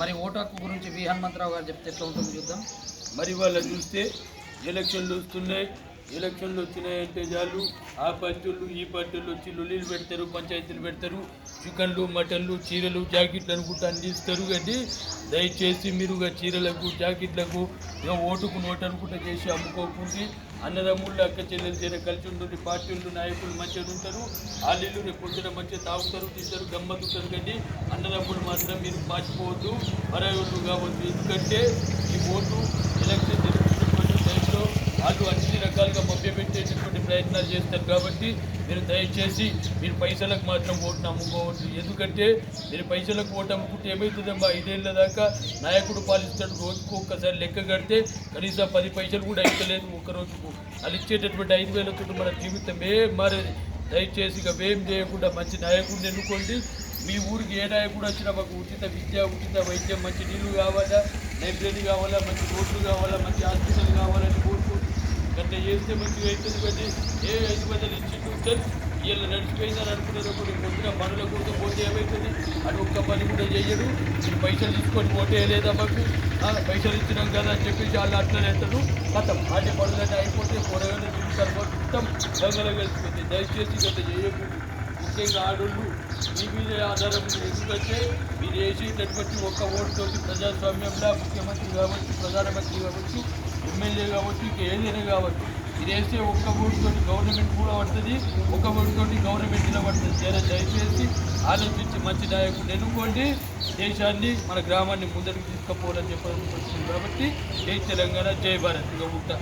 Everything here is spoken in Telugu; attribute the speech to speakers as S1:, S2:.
S1: మరి ఓటు హక్కు గురించి వి హనుమంతరావు గారు చెప్తే ఎట్లా ఉంటుంది చూద్దాం.
S2: మరి వాళ్ళు చూస్తే ఎలక్షన్లు వస్తున్నాయి. ఎలక్షన్లు వచ్చినాయంటే చాలు. ఆ పంచులు ఈ పంచులు వచ్చి లొల్లీలు పెడతారు పంచాయతీలు పెడతారు. చికెన్లు మటన్లు చీరలు జాకెట్లు అనుకుంటూ అందిస్తారు కానీ దయచేసి మీరు చీరలకు జాకెట్లకు ఓటుకు నోటు అనుకుంటా చేసి అమ్ముకోకుండా అన్నదమ్ముళ్ళు అక్క చెల్లెలు చేరే కలిసి ఉంటుంది పార్టీలు నాయకులు మంచిగా ఉంటారు. వాళ్ళు రేపు పొద్దున మంచిగా తాగుతారు తింటారు గమ్మత్తుతారు కానీ అన్నదమ్ములు మాత్రం మీరు మార్చిపోవద్దు మరొకళ్ళు కావద్దు ఎందుకంటే ఈ ఓటు ఎలక్షన్ జరుగుతున్నటువంటి టైంలో వాళ్ళు ప్రయత్నాలు చేస్తారు కాబట్టి మీరు దయచేసి మీరు పైసలకు మాత్రం ఓటు అమ్ముకోవద్దు ఎందుకంటే మీరు పైసలకు ఓటు అమ్ముకుంటే ఏమవుతుందమ్మా ఐదేళ్ళ దాకా నాయకుడు పాలిస్తాడు. రోజుకు ఒక్కసారి లెక్క కడితే కనీసం పది పైసలు కూడా ఇవ్వలేదు ఒక రోజుకు. వాళ్ళు ఇచ్చేటటువంటి ఐదు వేలతో మన జీవితమే మారేది. దయచేసి ఇక ఏం చేయకుండా మంచి నాయకుడిని ఎన్నుకోండి. మీ ఊరికి ఏ నాయకుడు వచ్చినా మాకు ఉచిత విద్య ఉచిత వైద్యం మంచి నీళ్ళు కావాలా? లైబ్రరీ కావాలా? మంచి రోడ్లు కావాలా? మంచి హాస్పిటల్ కావాలని కోరుకుంటూ చేస్తే మంచిగా అవుతుంది కానీ ఏ ఐదు మందిని వందల ఇన్స్టిట్యూషన్ వీళ్ళు నడిచిపోయిందని అనుకున్నారు కొన్ని పొద్దున పనుల కోసం పోతే ఏమవుతుంది అది ఒక్క పని కూడా చేయడు మీరు పైసలు తీసుకొని పోతే లేదా మాకు? పైసలు ఇచ్చినాం కదా అని చెప్పేసి వాళ్ళు అట్లనే అంటారు. కథం అన్ని పనులన్నీ అయిపోతే కూరగాయలు తింటారు మొత్తం గంగలో కలిసిపోతుంది దయచేసి గట్ల చేయకూడదు ముఖ్యంగా ఆడోళ్ళు మీ మీద ఆధారం ఎందుకంటే మీరు చేసేటటువంటి ఒక్క ఓటుతోటి ప్రజాస్వామ్యంలో ముఖ్యమంత్రి కావచ్చు ప్రధానమంత్రి కావచ్చు ఎమ్మెల్యే కావచ్చు ఇంకా ఏదైనా కావచ్చు ఇది వేస్తే ఒక్క ఓటుతోటి గవర్నమెంట్ కూడా పడుతుంది ఒక్క ఓటుతోటి గవర్నమెంట్ నిలబడుతుంది జర దయచేసి ఆలోచించి మంచి నాయకుడు ఎన్నుకోండి. దేశాన్ని మన గ్రామాన్ని ముందరికి తీసుకుపోవాలని చెప్పాలనుకుంటున్నాం కాబట్టి జై తెలంగాణ జై భారత్. ఇక ఉంటా